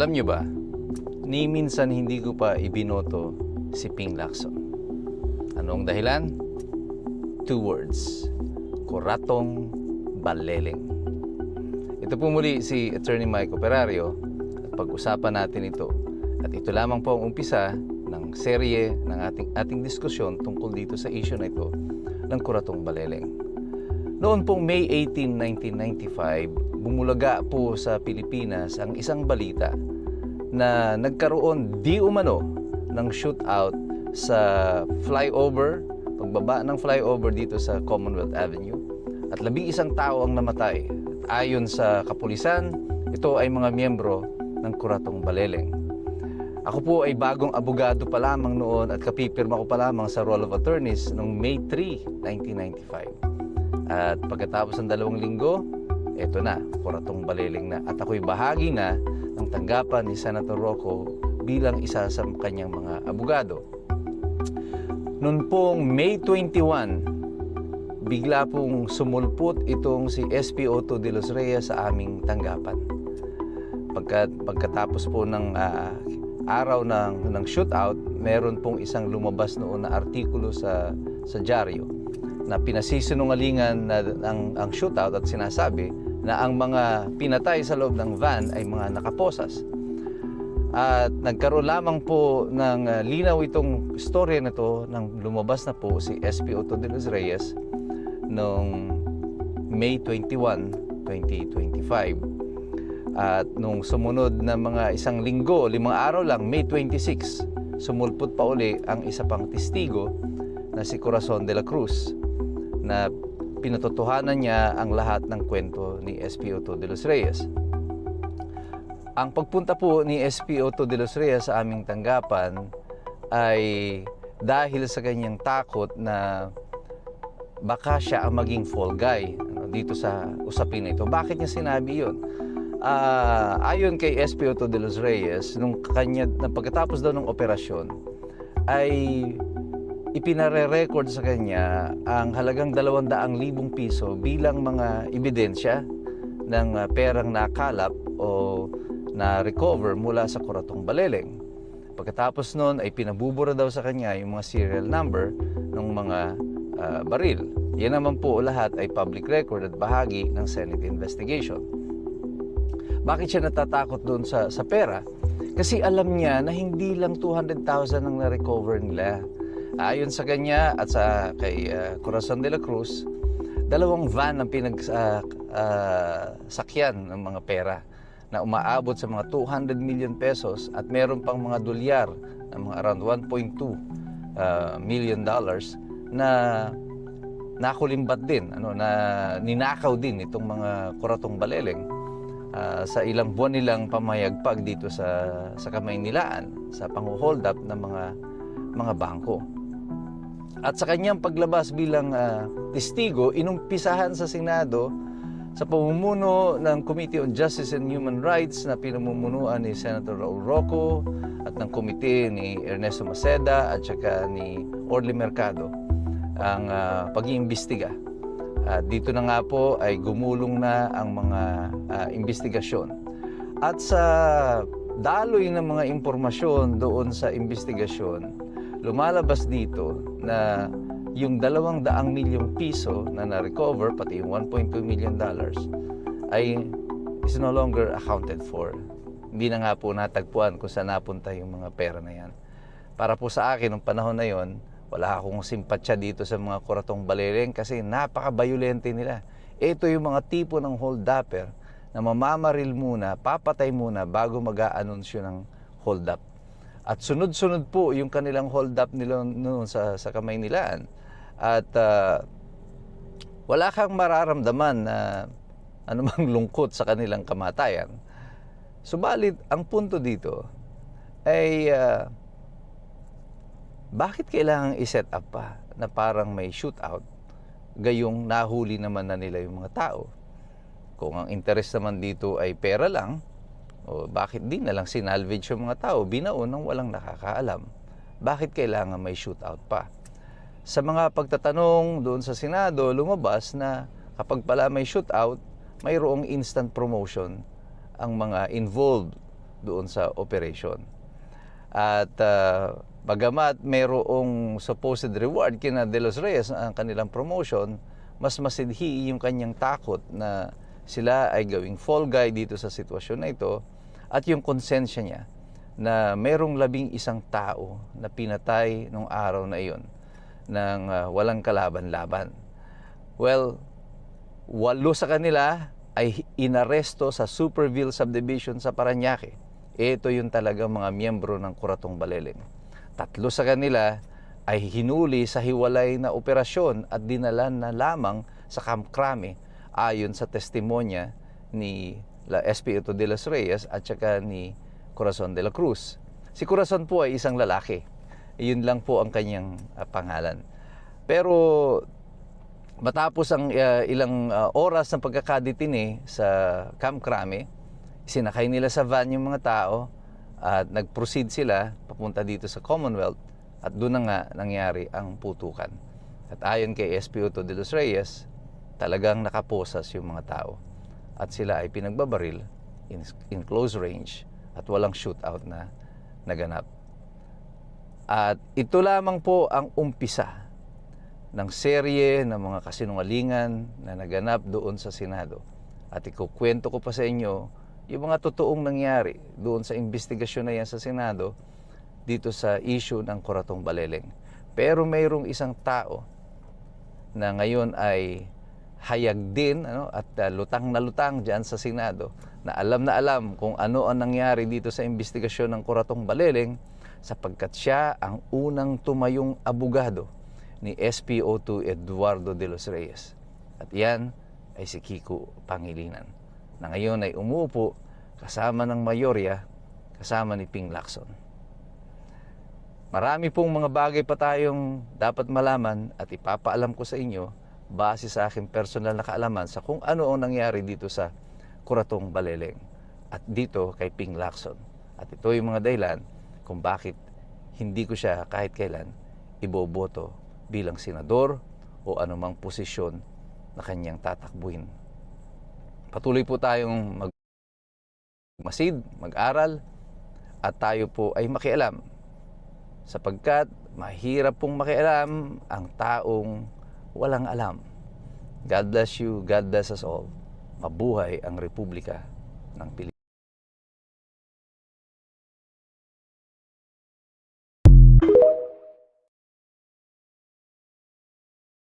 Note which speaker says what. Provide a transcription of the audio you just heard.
Speaker 1: Alam nyo ba, ni minsan hindi ko pa ibinoto si Ping Lacson. Anong dahilan? Two words. Kuratong Baleleng. Ito po muli si Attorney Mike Operario at pag-usapan natin ito. At ito lamang po ang umpisa ng serye ng ating, ating diskusyon tungkol dito sa issue na ito ng Kuratong Baleleng. Noon pong May 18, 1995, bumulaga po sa Pilipinas ang isang balita na nagkaroon di umano ng shootout sa flyover, pagbaba ng flyover dito sa Commonwealth Avenue at labing isang tao ang namatay. At ayon sa kapulisan, ito ay mga miyembro ng Kuratong Baleleng. Ako po ay bagong abogado pa lamang noon at kapipirma ko pa lamang sa Roll of Attorneys noong May 3, 1995. At pagkatapos ng dalawang linggo, eto na, Kuratong Baleleng na. At ako'y bahagi na ng tanggapan ni Senator Rocco bilang isa sa kanyang mga abogado. Noon pong May 21, bigla pong sumulpot itong si SPO2 de los Reyes sa aming tanggapan. Pagkat, pagkatapos po ng ah, araw ng, ng shootout, meron pong isang lumabas noon na artikulo sa, sa dyaryo na pinasisinungalingan na ang, ang shootout at sinasabi na ang mga pinatay sa loob ng van ay mga nakaposas. At nagkaroon lamang po ng uh, linaw itong storya na to nang lumabas na po si SP Otto de los Reyes noong May 21, 2025. At nung sumunod na mga isang linggo, limang araw lang, May 26, sumulpot pa uli ang isa pang testigo na si Corazon de la Cruz na pinatotohanan niya ang lahat ng kwento ni SP Otto de los Reyes. Ang pagpunta po ni SP Otto de los Reyes sa aming tanggapan ay dahil sa kanyang takot na baka siya ang maging fall guy ano, dito sa usapin na ito. Bakit niya sinabi yun? Ah, ayon kay SP Otto de los Reyes, nung kanya, na pagkatapos daw ng operasyon, ay ipinare-record sa kanya ang halagang 200,000 piso bilang mga ebidensya ng ah, perang nakalap o na-recover mula sa Kuratong Baleleng. Pagkatapos noon ay pinabubura daw sa kanya yung mga serial number ng mga ah, baril. Yan naman po lahat ay public record at bahagi ng Senate investigation. Bakit siya natatakot doon sa, sa pera? Kasi alam niya na hindi lang 200,000 ang na-recover nila. Ayon sa kanya at sa kay ah, Corazon de la Cruz, dalawang van ang pinag ah, ah, sakyan ng mga pera na umaabot sa mga 200 million pesos at meron pang mga dolyar na mga around 1.2 ah, million dollars na nakulimbat din ano na ninakaw din itong mga kuratong baleleng ah, sa ilang buwan nilang pamayagpag dito sa sa Kamaynilaan sa pangho-hold up ng mga mga bangko. At sa kanyang paglabas bilang ah, testigo, inumpisahan sa Senado sa pamumuno ng Committee on Justice and Human Rights na pinamumunuan ni Senator Raul Rocco at ng komite ni Ernesto Maceda at saka ni Orly Mercado ang ah, pag-iimbestiga. At dito na nga po ay gumulong na ang mga ah, investigasyon. At sa daloy ng mga impormasyon doon sa investigasyon, lumalabas dito na yung dalawang daang milyong piso na na-recover, pati yung 1.2 million dollars, ay is no longer accounted for. Hindi na nga po natagpuan kung saan napunta yung mga pera na yan. Para po sa akin, nung panahon na yon, wala akong simpatsya dito sa mga kuratong baleleng kasi napaka-violente nila. Ito yung mga tipo ng hold-upper na mamamaril muna, papatay muna bago mag-aanunsyo ng hold-up. At sunod-sunod po yung kanilang hold-up nila noon sa, sa kamay nilaan. At ah, wala kang mararamdaman na anumang lungkot sa kanilang kamatayan. Subalit, ang punto dito ay ah, bakit kailangan i-set up pa na parang may shootout gayong nahuli naman na nila yung mga tao? Kung ang interest naman dito ay pera lang, o bakit di na lang sinalvage yung mga tao, binaon ng walang nakakaalam? Bakit kailangan may shootout pa? Sa mga pagtatanong doon sa Senado, lumabas na kapag pala may shootout, mayroong instant promotion ang mga involved doon sa operation. At uh, bagamat mayroong supposed reward kina De Los Reyes ang kanilang promotion, mas masidhi yung kanyang takot na sila ay gawing fall guy dito sa sitwasyon na ito at yung konsensya niya na mayroong labing isang tao na pinatay nung araw na iyon ng uh, walang kalaban-laban. Well, walo sa kanila ay inaresto sa Superville Subdivision sa Paranaque. Ito yung talagang mga miyembro ng Kuratong Baleleng. Tatlo sa kanila ay hinuli sa hiwalay na operasyon at dinala na lamang sa Camp Crame ayon sa testimonya ni la SP8 de los Reyes at saka ni Corazon de la Cruz. Si Corazon po ay isang lalaki. Iyon lang po ang kanyang uh, pangalan. Pero matapos ang uh, ilang uh, oras ng pagkakaditini sa Camp Crame, sinakay nila sa van yung mga tao at nag-proceed sila papunta dito sa Commonwealth at doon na nga nangyari ang putukan. At ayon kay SP8 de los Reyes, talagang nakaposas yung mga tao at sila ay pinagbabaril in, in close range at walang shootout na naganap. At ito lamang po ang umpisa ng serye ng mga kasinungalingan na naganap doon sa Senado. At ikukwento ko pa sa inyo yung mga totoong nangyari doon sa investigasyon na yan sa Senado dito sa issue ng Kuratong Baleleng. Pero mayroong isang tao na ngayon ay hayag din ano, at uh, lutang na lutang dyan sa Senado na alam na alam kung ano ang nangyari dito sa investigasyon ng Kuratong Baleleng sapagkat siya ang unang tumayong abogado ni SPO2 Eduardo de los Reyes. At yan ay si Kiko Pangilinan na ngayon ay umuupo kasama ng mayorya, kasama ni Ping Lacson. Marami pong mga bagay pa tayong dapat malaman at ipapaalam ko sa inyo base sa aking personal na kaalaman sa kung ano ang nangyari dito sa Kuratong Baleleng at dito kay Ping Lacson. At ito yung mga dahilan kung bakit hindi ko siya kahit kailan iboboto bilang senador o anumang posisyon na kanyang tatakbuhin. Patuloy po tayong mag masid, mag-aral at tayo po ay makialam sapagkat mahirap pong makialam ang taong walang alam. God bless you, God bless us all. Mabuhay ang Republika ng Pilipinas.